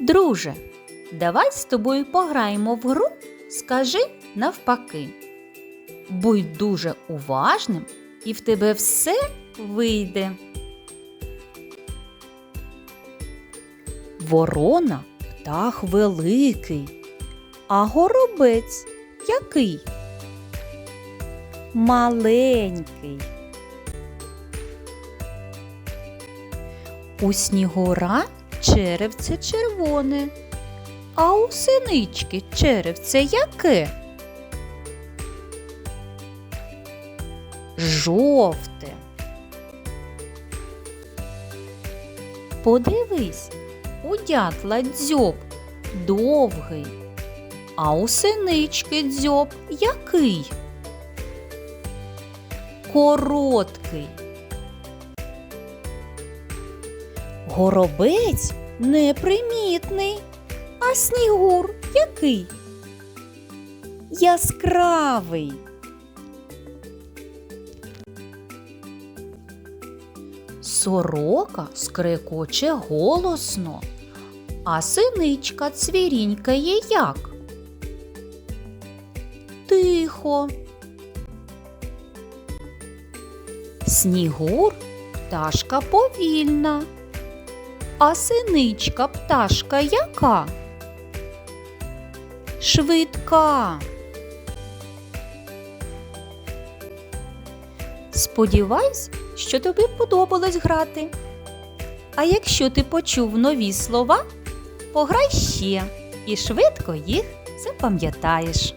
Друже, давай з тобою пограємо в гру Скажи навпаки. Будь дуже уважним, і в тебе все вийде. Ворона птах великий, а горобець який? Маленький. У снігура черевце червоне, а у синички черевце яке? Жовте. Подивись, у дятла дзьоб довгий, а у синички дзьоб який? Короткий. Горобець непримітний, а снігур який? Яскравий. Сорока скрекоче голосно, а синичка цвірінькає як? Тихо. Снігур пташка повільна, а синичка пташка яка? Швидка. Сподіваюсь, що тобі подобалось грати. А якщо ти почув нові слова, пограй ще і швидко їх запам'ятаєш.